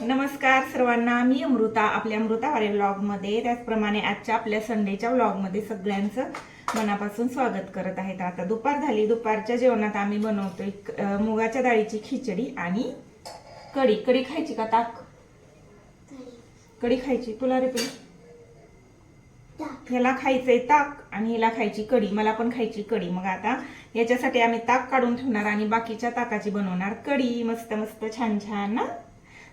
नमस्कार सर्वांना मी अमृता आपल्या अमृतावारे व्लॉगमध्ये त्याचप्रमाणे आजच्या आपल्या संडेच्या व्लॉगमध्ये सगळ्यांचं मनापासून स्वागत करत आहेत. आता दुपार झाली. दुपारच्या जेवणात आम्ही बनवतोय मुगाच्या डाळीची खिचडी आणि कढी. कढी खायची का ताक? कढी खायची. तुला रे पिलू? ह्याला खायचंय ताक आणि हिला खायची कढी. मला पण खायची कढी. मग आता याच्यासाठी आम्ही ताक काढून ठेवणार आणि बाकीच्या ताकाची बनवणार कढी. मस्त मस्त छान छान ना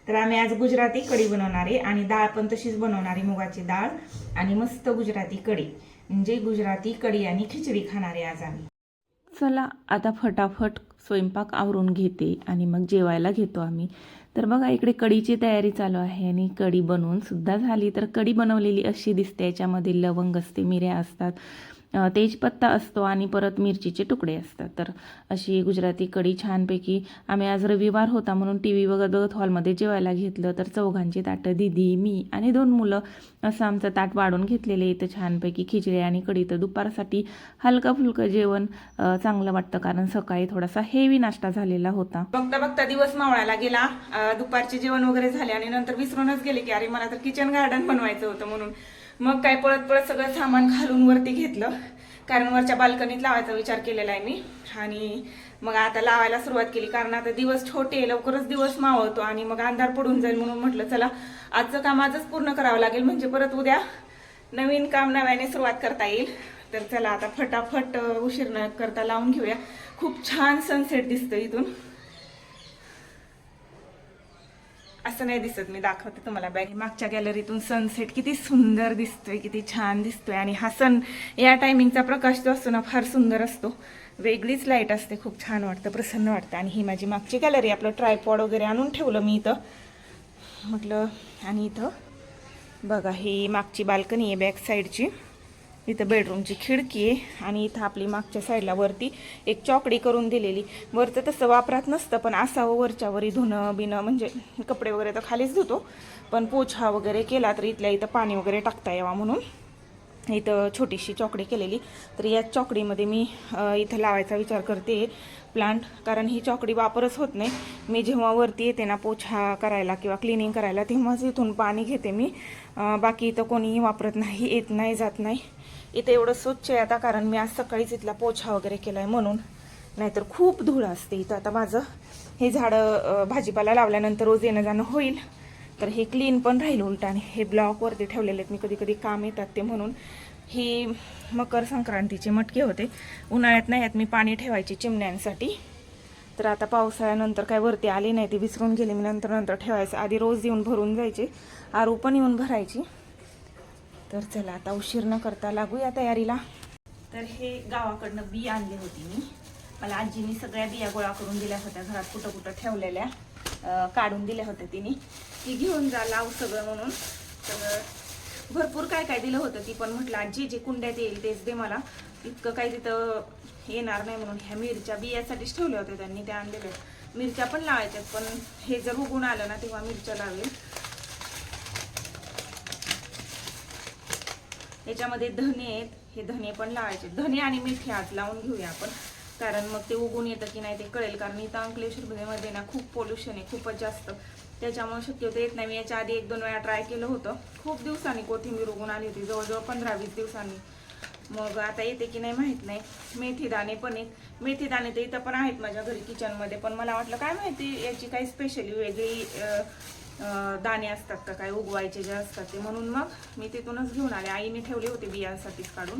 तर आम्ही आज गुजराती कढी बनवणार आहे आणि डाळ पण तशीच बनवणार आहे मुगाची डाळ आणि मस्त गुजराती कढी. म्हणजे गुजराती कढी आणि खिचडी खाणार आहे आज आम्ही. चला आता फटाफट स्वयंपाक आवरून घेते आणि मग जेवायला घेतो आम्ही. तर बघा इकडे कढीची तयारी चालू आहे आणि कढी बनवून सुद्धा झाली. तर कढी बनवलेली अशी दिसते. याच्यामध्ये लवंग असते मिऱ्या असतात तेजपत्ता असतो आणि परत मिरचीचे तुकडे असतात. तर अशी गुजराती कढी छानपैकी आम्ही आज रविवार होता म्हणून टी व्ही बघत बघत हॉलमध्ये जेवायला घेतलं. तर चौघांची ताटं दिदी मी आणि दोन मुलं असं आमचं ताट वाढून घेतलेले इथं छानपैकी खिचडी आणि कढी. तर दुपारसाठी हलकं फुलकं जेवण चांगलं वाटतं. कारण सकाळी थोडासा हेवी नाश्ता झालेला होता. बघता बघता दिवस मावळायला गेला. दुपारचे जेवण वगैरे झाले आणि नंतर विसरूनच गेले की अरे मला तर किचन गार्डन बनवायचं होतं म्हणून. मग काय पळत पळत सगळं सामान घालून वरती घेतलं. कारण वरच्या बाल्कनीत लावायचा विचार केलेला आहे मी. आणि मग आता लावायला सुरुवात केली. कारण आता दिवस छोटे आहे, लवकरच दिवस मावळतो आणि मग अंधार पडून जाईल म्हणून म्हटलं चला आजचं काम आजच पूर्ण करावं लागेल. म्हणजे परत उद्या नवीन काम नव्याने सुरुवात करता येईल. तर चला आता फटाफट उशीर न करता लावून घेऊया. खूप छान सनसेट दिसतं इथून. असं नाही दिसत. मी दाखवते तुम्हाला बॅग. मागच्या गॅलरीतून सनसेट किती सुंदर दिसतोय किती छान दिसतोय. आणि हा सन या टायमिंगचा प्रकाश जो असतो ना फार सुंदर असतो. वेगळीच लाइट असते खूप छान वाटतं प्रसन्न वाटतं. आणि ही माझी मागची गॅलरी आपलं ट्रायपॉड वगैरे आणून ठेवलं मी इथं. म्हटलं आणि इथं बघा ही मागची बाल्कनी आहे बॅक साईडची इथं बेडरूमची खिडकी आहे आणि इथं आपली मागच्या साईडला वरती एक चॉकडी करून दिलेली. वरचं तसं वापरात नसतं पण असावं वरच्या वरी धुणं बिणं म्हणजे कपडे वगैरे तर खालीच धुतो. पण पोछा वगैरे केला तर इथल्या इथं पाणी वगैरे टाकता यावा म्हणून. इथं छोटीशी चॉकडी केलेली. तर या चॉकडीमध्ये मी इथं लावायचा विचार करते प्लांट कारण ही चॉकडी वापरच होत नाही. मी जेव्हा वरती येते ना पोछा करायला किंवा क्लिनिंग करायला तेव्हाच इथून पाणी घेते मी. बाकी इथं कोणीही वापरत नाही येत नाही जात नाही. इथं एवढं स्वच्छ आहे आता कारण मी आज सकाळीच इथला पोछा वगैरे केला आहे म्हणून. नाहीतर खूप धूळ असते इथं. आता माझं हे झाडं भाजीपाला लावल्यानंतर रोज येणं जाणं होईल. तर हे क्लीन पण राहील उलट आणि हे ब्लॉकवरती ठेवलेले आहेत. मी कधी कधी काम येतात ते म्हणून. ही मकर संक्रांतीचे मटके होते. उन्हाळ्यात नाही आहेत मी पाणी ठेवायची चिमण्यांसाठी. तर आता पावसाळ्यानंतर काय वरती आले नाही ते विसरून गेले. मी नंतर नंतर ठेवायचं. आधी रोज येऊन भरून जायचे. आरू पण येऊन भरायची. तर चला आता उशीर न करता लागूया तयारीला. तर हे गावाकडनं बी आणली होती मी. मला आजीने सगळ्या बिया गोळा करून दिल्या होत्या घरात कुठं कुठं ठेवलेल्या. काढून दिल्या होत्या तिने. ती घेऊन जा लाव सगळं म्हणून. तर भरपूर काय काय दिलं होतं ती पण म्हटलं आजी जे कुंड्यात येईल तेच दे मला. इतकं काही तिथं येणार नाही म्हणून. ह्या मिरच्या बियासाठीच ठेवल्या होत्या त्यांनी त्या आणलेल्या मिरच्या पण लावायच्यात पण हे जर उगून आलं ना तेव्हा मिरच्या लावेल. याच्यामध्ये धने आहेत. हे धने पण लावायचे. धने आणि मेथी आत लावून घेऊया आपण. कारण मग ते उगून येतं की नाही ते कळेल. कारण इथं अंकलेश्वरमध्ये ना खूप पोल्युशन आहे खूपच जास्त. त्याच्यामुळे शक्यतो येत नाही. मी याच्या आधी एक दोन वेळा ट्राय केलं होतं. खूप दिवसांनी कोथिंबीर उगून आली होती जवळजवळ पंधरा वीस दिवसांनी. मग आता येते की नाही माहीत नाही. मेथी दाणे पण आहेत. मेथी दाणे तर इथं पण आहेत माझ्या घरी किचनमध्ये पण मला वाटलं काय माहिती याची काही स्पेशली वेगळी दाणे असतात का काय उगवायचे जे असतात ते. म्हणून मग मी तिथूनच घेऊन आले. आईने ठेवले होते बियांसाठीच काढून.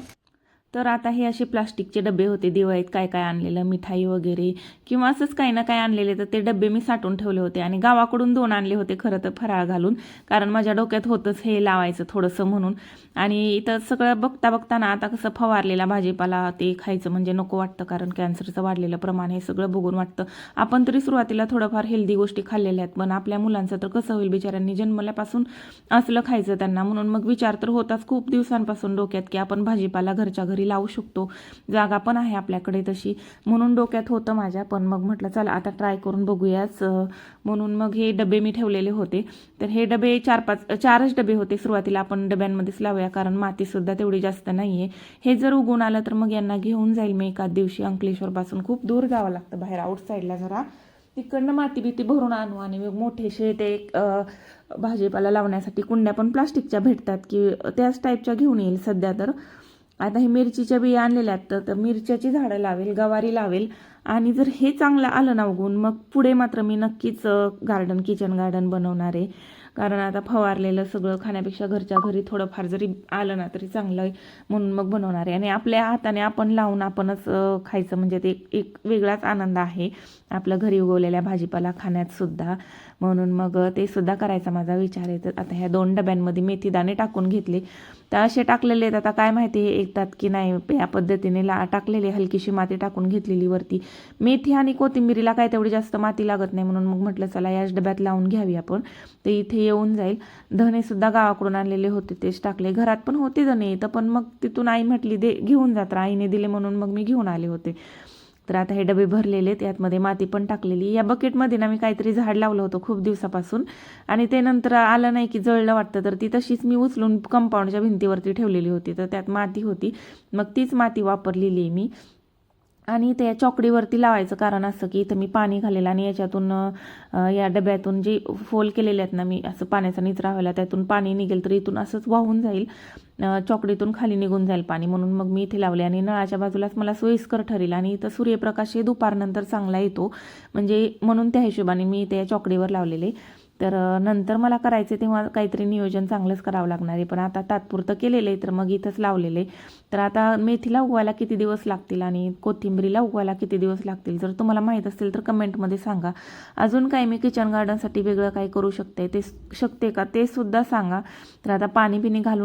तर आता हे असे प्लास्टिकचे डबे होते. दिवाळीत काय काय आणलेलं? मिठाई वगैरे. किंवा असंच काही ना काय आणलेले तर ते डबे मी साठवून ठेवले होते आणि गावाकडून दोन आणले होते खरं तर फराळ घालून. कारण माझ्या डोक्यात होतंच हे लावायचं थोडंसं म्हणून. आणि इथं सगळं बघता बघताना आता कसं फवारलेला भाजीपाला ते खायचं म्हणजे नको वाटतं. कारण कॅन्सरचं वाढलेलं प्रमाण हे सगळं बघून वाटतं. आपण तरी सुरुवातीला थोडंफार हेल्दी गोष्टी खाल्लेल्या आहेत. पण आपल्या मुलांचं तर कसं होईल बिचाऱ्यांनी जन्मल्यापासून असलं खायचं त्यांना. म्हणून मग विचार तर होताच खूप दिवसांपासून डोक्यात की आपण भाजीपाला घरच्या घरी लावू शकतो. जागा पण आहे आपल्याकडे तशी. म्हणून डोक्यात होतं माझ्या पण मग म्हटलं चला आता ट्राय करून बघूयाच. म्हणून मग हे डबे मी ठेवलेले होते. तर हे डबे चार पाच चारच डबे होते सुरुवातीला आपण डब्यांमध्येच लावूया कारण मातीसुद्धा तेवढी जास्त नाही आहे हे जर उगून आलं तर मग यांना घेऊन जाईल मी एकाच दिवशी. अंकलेश्वरपासून खूप दूर जावं लागतं बाहेर आउटसाईडला जरा. तिकडनं माती बिती भरून आणू आणि मग मोठेसे ते एक, भाजीपाला लावण्यासाठी कुंड्या पण प्लास्टिकच्या भेटतात की त्याच टाईपच्या घेऊन येईल सध्या तर. आता हे मिरचीच्या बिया आणलेल्या आहेत तर- तर मिरच्याची झाडं लावेल गवारी लावेल. आणि जर हे चांगलं आलं ना उगून मग पुढे मात्र मी नक्कीच गार्डन किचन गार्डन बनवणार आहे. कारण आता फवारलेलं सगळं खाण्यापेक्षा घरच्या घरी थोडंफार जरी आलं ना तरी चांगलं आहे म्हणून मग बनवणार आहे. आणि आपल्या हाताने आपण लावून आपणच खायचं. म्हणजे ते एक- वेगळाच आनंद आहे आपल्या घरी उगवलेल्या भाजीपाला खाण्यातसुद्धा म्हणून मग ते सुद्धा करायचा माझा विचार आहे. तर आता ह्या दोन डब्यांमध्ये मेथी दाणे टाकून घेतले. तर असे टाकलेले आहेत. आता काय माहिती हे एकतात की नाही. या पद्धतीने ला टाकलेले हलकीशी माती टाकून घेतलेली वरती. मेथी आणि कोथिंबिरीला काय तेवढी जास्त माती लागत नाही. म्हणून मग म्हटलं चला याच डब्यात लावून घ्यावी आपण. ते इथे येऊन जाईल. धनेसुद्धा गावाकडून आणलेले होते. तेच टाकले. घरात पण होते धने. तर पण मग तिथून आई म्हटली दे घेऊन जात आईने दिले म्हणून मग मी घेऊन आले होते. तर आता हे डबे भरलेले आहेत. यातमध्ये माती पण टाकलेली या बकेटमध्ये ना मी काहीतरी झाड लावलं होतं खूप दिवसापासून. आणि ते नंतर आलं नाही की जळलं वाटतं. तर ती तशीच मी उचलून कंपाऊंडच्या भिंतीवरती ठेवलेली होती. तर त्यात माती होती. मग तीच माती वापरलेली आहे मी. आणि त्या चॉकडीवरती लावायचं कारण असं की इथं मी पाणी घालेलं आणि याच्यातून या डब्यातून जे फोल केलेले आहेत ना मी असं पाण्याचा निचरा व्हायला त्यातून पाणी निघेल तर इथून असंच वाहून जाईल. चॉकडीतून खाली निघून जाईल पाणी. म्हणून मग मी इथे लावले आणि नळाच्या बाजूलाच मला सोयीस्कर ठरेल आणि इथं सूर्यप्रकाश हे दुपारनंतर चांगला येतो. म्हणजे म्हणून त्या हिशोबाने मी ते चॉकडीवर लावलेले. तर नंतर मला करायचे तेव्हा काहीतरी नियोजन चांगलंच करावं लागणार आहे. पण आता तात्पुरतं केलेलं आहे तर मग इथंच लावलेलं आहे. तर आता मेथीला उगवायला किती दिवस लागतील आणि कोथिंबीरीला उगवायला किती दिवस लागतील? जर तुम्हाला माहीत असेल तर कमेंटमध्ये सांगा. अजून काही मी किचन गार्डनसाठी वेगळं काही करू शकते? ते शकते का? ते सुद्धा सांगा. तर आता पाणी पिणी घालून